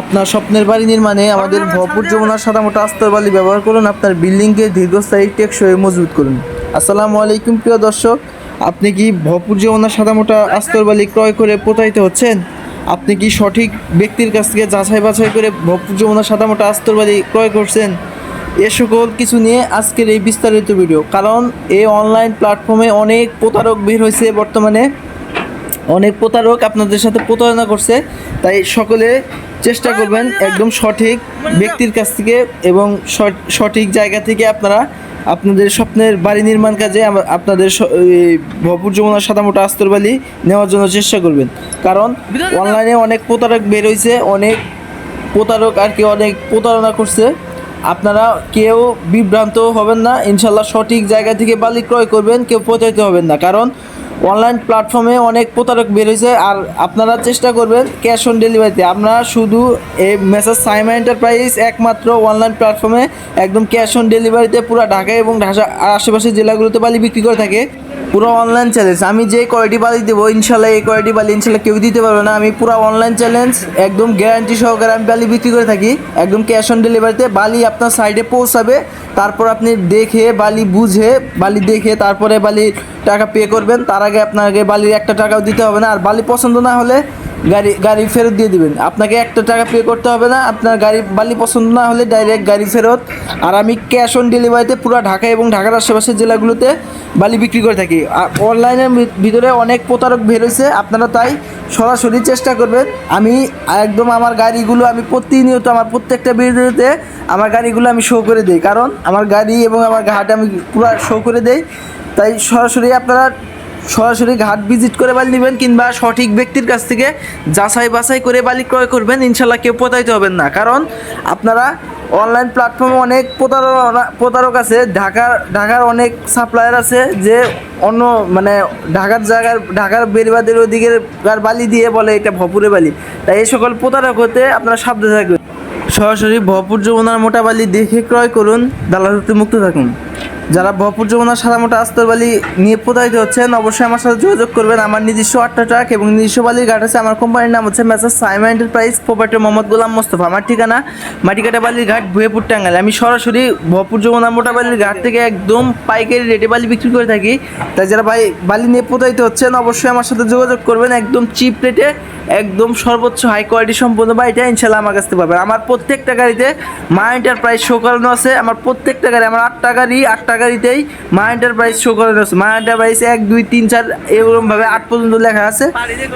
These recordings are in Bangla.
আপনার স্বপ্নের বাড়ি নির্মাণে আমাদের ভরপুর যমুনার সাদামোটা আস্তর বালি ব্যবহার করুন। আপনার বিল্ডিংকে দীর্ঘস্থায়ী টেকসই মজবুত করুন। আসসালামু আলাইকুম প্রিয় দর্শক। আপনি কি ভরপুর যমুনার সাদামোটা আস্তর বালি ক্রয় করে প্রতারিত হচ্ছেন? আপনি কি সঠিক ব্যক্তির কাছ থেকে যাচাই বাছাই করে ভরপুর যমুনার সাদামোটা আস্তর বালি ক্রয় করছেন? এ সকল কিছু নিয়ে আজকের এই বিস্তারিত ভিডিও। কারণ এই অনলাইন প্ল্যাটফর্মে অনেক প্রতারক বের হয়েছে বর্তমানে। অনেক প্রতারক আপনাদের সাথে প্রতারণা করছে। তাই সকলে চেষ্টা করবেন একদম সঠিক ব্যক্তির কাছ থেকে এবং সঠ- সঠিক জায়গা থেকে আপনারা আপনাদের স্বপ্নের বাড়ি নির্মাণ কাজে আপনাদের ভরপুর যমুনা সাদামোটা আস্তরবালি নেওয়ার জন্য চেষ্টা করবেন। কারণ অনলাইনে অনেক প্রতারক বের হয়েছে অনেক প্রতারক আর কি অনেক প্রতারণা করছে। আপনারা কেউ বিভ্রান্ত হবেন না, ইনশাল্লাহ সঠিক জায়গা থেকে বালি ক্রয় করবেন, কেউ প্রতারিত হবেন না। কারণ অনলাইন প্ল্যাটফর্মে অনেক প্রতারক বের হয়েছে আর আপনারা চেষ্টা করবেন ক্যাশ অন ডেলিভারিতে আপনারা শুধু এই মেসেজ সাইমা এন্টারপ্রাইজ একমাত্র অনলাইন প্ল্যাটফর্মে একদম ক্যাশ অন ডেলিভারিতে পুরো ঢাকা এবং ঢাকা আশেপাশের জেলাগুলোতে বালি বিক্রি করে থাকে। পুরো অনলাইন চ্যালেঞ্জ আমি যে কোয়ালিটি বালি দেবো, ইনশাল্লাহ এই কোয়ালিটি বালি ইনশাল্লাহ কেউ দিতে পারবে না। আমি পুরো অনলাইন চ্যালেঞ্জ একদম গ্যারান্টি সহকারে আমি বালি বিক্রি করে থাকি। একদম ক্যাশ অন ডেলিভারিতে বালি আপনার সাইডে পৌঁছাবে। তারপর আপনি দেখে বালি বুঝে, বালি দেখে তারপরে বালি টাকা পে করবেন। তার আগে আপনাকে বালির একটা টাকাও দিতে হবে না। আর বালি পছন্দ না হলে গাড়ি গাড়ি ফেরত দিয়ে দিবেন। আপনাকে একটা টাকা পে করতে হবে না, আপনার গাড়ি বালি পছন্দ না হলে ডাইরেক্ট গাড়ি ফেরত। আর আমি ক্যাশ অন ডেলিভারিতে পুরো ঢাকা এবং ঢাকার আশেপাশের জেলাগুলোতে বালি বিক্রি করে থাকি। আর অনলাইনের ভিতরে অনেক প্রতারক বের হয়েছে আপনারা তাই সরাসরি চেষ্টা করবেন। আমি একদম আমার গাড়িগুলো আমি প্রতিনিয়ত আমার প্রত্যেকটা ভিডিওতে আমার গাড়িগুলো আমি শো করে দিই। কারণ আমার গাড়ি এবং আমার ঘাট আমি পুরো শো করে দেই। তাই সরাসরি আপনারা সরাসরি ঘাট ভিজিট করে বালি নেবেন কিংবা সঠিক ব্যক্তির কাছ থেকে যাচাই বাছাই করে বালি ক্রয় করবেন, ইনশাল্লাহ কেউ প্রতারিত হবেন না। কারণ আপনারা অনলাইন প্ল্যাটফর্মে অনেক প্রতারণা, প্রতারক আছে, ঢাকার ঢাকার অনেক সাপ্লায়ার আছে যে অন্য মানে ঢাকার জায়গার, ঢাকার বেরিবাদের ওদিকের বালি দিয়ে বলে এটা ভপুরে বালি। তাই এই সকল প্রতারক হতে আপনারা সাবধানে থাকবেন। সরাসরি ভরপুর যমুনার মোটা বালি দেখে ক্রয় করুন দালাল মুক্ত থাকুন। যারা ভরপুর যমুনা সাদা মোটা আস্তর বালি নিয়ে প্রতারিত হচ্ছেন, অবশ্যই আমার সাথে যোগাযোগ করবেন। আমার নিজস্ব আটটা ট্রাক এবং নিজস্ব বালির ঘাট আছে। আমার কোম্পানির নাম হচ্ছে messrs Saima enterprise property Mohammad Golam Mostafa. আমার ঠিকানা মাটিকাটা বালির ঘাট ভুয়েপুর টাঙ্গাইল। আমি সরাসরি ভরপুর যমুনা, মোটা বালির ঘাট থেকে একদম পাইকারি রেটে বালি বিক্রি করে থাকি। তাই যারা বালি নিয়ে প্রতারিত হচ্ছেন, অবশ্যই আমার সাথে যোগাযোগ করবেন। একদম চিপ রেটে একদম সর্বোচ্চ হাই কোয়ালিটি সম্পন্ন এটা ইনশাল্লাহ আমার কাছ থেকে পাবেন। আমার প্রত্যেকটা গাড়িতে মা এন্টারপ্রাইজ শো করানো আছে। আমার প্রত্যেকটা গাড়ি, আমার আটটা গাড়ি, আটটা গাড়িতেই মা এন্টারপ্রাইজ শো করানো আছে। মা এন্টারপ্রাইজ এক, দুই, তিন, চার এরকমভাবে আট পর্যন্ত লেখা আছে।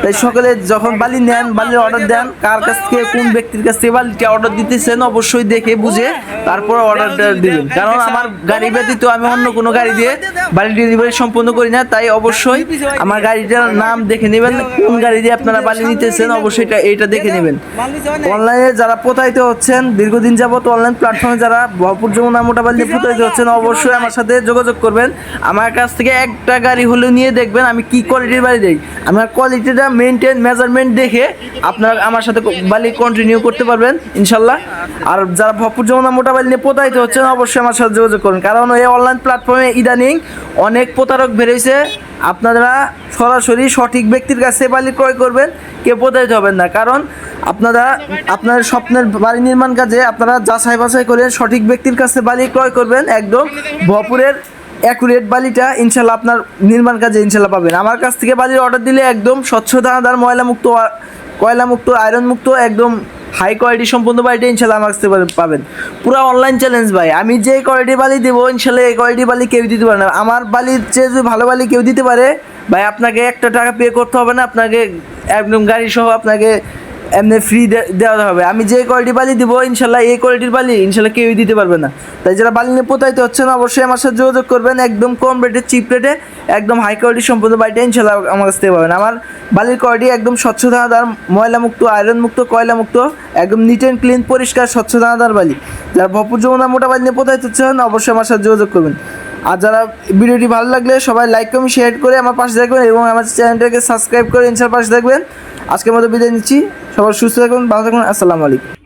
তাই সকলে যখন বালি নেন, বালির অর্ডার দেন, কার কাছ থেকে, কোন ব্যক্তির কাছ থেকে বালিটা অর্ডার দিতেছেন, অবশ্যই দেখে বুঝে তারপর অর্ডারটা দিবেন। কারণ আমার গাড়ি ব্যতীত আমি অন্য কোনো গাড়ি দিয়ে বালি ডেলিভারি সম্পন্ন করি না। তাই অবশ্যই আমার গাড়িটার নাম দেখে নেবেন, কোন গাড়ি দিয়ে আপনারা বালি নিতেছেন অবশ্যই এটা এটা দেখে নেবেন। অনলাইনে যারা প্রতারিত হচ্ছেন দীর্ঘদিন যাবত অনলাইন প্ল্যাটফর্মে যারা ভরপুর যমুনা মোটা বালি দিয়ে প্রতারিত হচ্ছেন অবশ্যই আমার সাথে যোগাযোগ করবেন। আমার কাছ থেকে একটা গাড়ি হলেও নিয়ে দেখবেন আমি কি কোয়ালিটির বাড়ি দিই। আমার কোয়ালিটিটা মেনটেন মেজারমেন্ট দেখে আপনারা আমার সাথে বালি কন্টিনিউ করতে পারবেন ইনশাল্লাহ। আর যারা ভরপুর যমুনা মোটা নিয়ে প্রতারিত হচ্ছেন অবশ্যই আমার সাথে যোগাযোগ করুন। কারণ এই অনলাইন প্ল্যাটফর্মে ইদানিং অনেক প্রতারক বেরিয়েছে আপনারা সরাসরি সঠিক ব্যক্তির কাছে বালি ক্রয় করবেন, কেউ প্রতারিত হবেন না। কারণ আপনারা, আপনার স্বপ্নের বাড়ি নির্মাণ কাজে আপনারা যাচাই বাছাই করে সঠিক ব্যক্তির কাছে বালি ক্রয় করবেন, একদম ভপুরের অ্যাকুরেট বালিটা ইনশাল্লাহ আপনার নির্মাণ কাজে ইনশাল্লাহ পাবেন। আমার কাছ থেকে বালির অর্ডার দিলে একদম স্বচ্ছ দানাদার ময়লামুক্ত, কয়লামুক্ত আয়রনমুক্ত একদম হাই কোয়ালিটি সম্পূর্ণ বাড়িটা ইনশাল্লাহ আমার কাছ পাবেন। পুরো অনলাইন চ্যালেঞ্জ ভাই। আমি যে কোয়ালিটি বালি দেবো ইনশাল্লাহ এই কোয়ালিটি বালি কেউ দিতে পারে না। আমার বালির চেয়ে যদি ভালো বালি কেউ দিতে পারে, ভাই আপনাকে একটা টাকা পে করতে হবে না, আপনাকে একদম গাড়ি সহ আপনাকে এমনি ফ্রি দেওয়া হবে। আমি যে কোয়ালিটি বালি দিব, ইনশাল্লাহ এই কোয়ালিটির বালি ইনশাল্লাহ কেউই দিতে পারবে না। তাই যারা বালি নিয়ে প্রতারিত হচ্ছে না অবশ্যই আমার সাথে যোগাযোগ করবেন। একদম কম রেটে চিপ রেটে একদম হাই কোয়ালিটি সম্পূর্ণ বালিটা ইনশাল্লাহ আমার কাছ থেকে পাবেন। আমার বালির কোয়ালিটি একদম স্বচ্ছ দানাদার ময়লা মুক্ত আয়রন মুক্ত কয়লা মুক্ত একদম নিট অ্যান্ড ক্লিন পরিষ্কার, স্বচ্ছ দানাদার বালি। যারা ভরপুর যমুনা মোটা বালি নিয়ে প্রতারিত হচ্ছেন, অবশ্যই আমার সাথে যোগাযোগ করবেন। আর যারা ভিডিওটি ভালো লাগলে সবাই লাইক কমেন্ট শেয়ার করে আমার পাশে থাকবেন এবং আমার চ্যানেলটাকে সাবস্ক্রাইব করে ইনশাল্লাহ পাশে থাকবেন। আজকের মতো বিদায় নিচ্ছি। সবার সুস্থ থাকুন ভালো থাকুন আসসালামু আলাইকুম।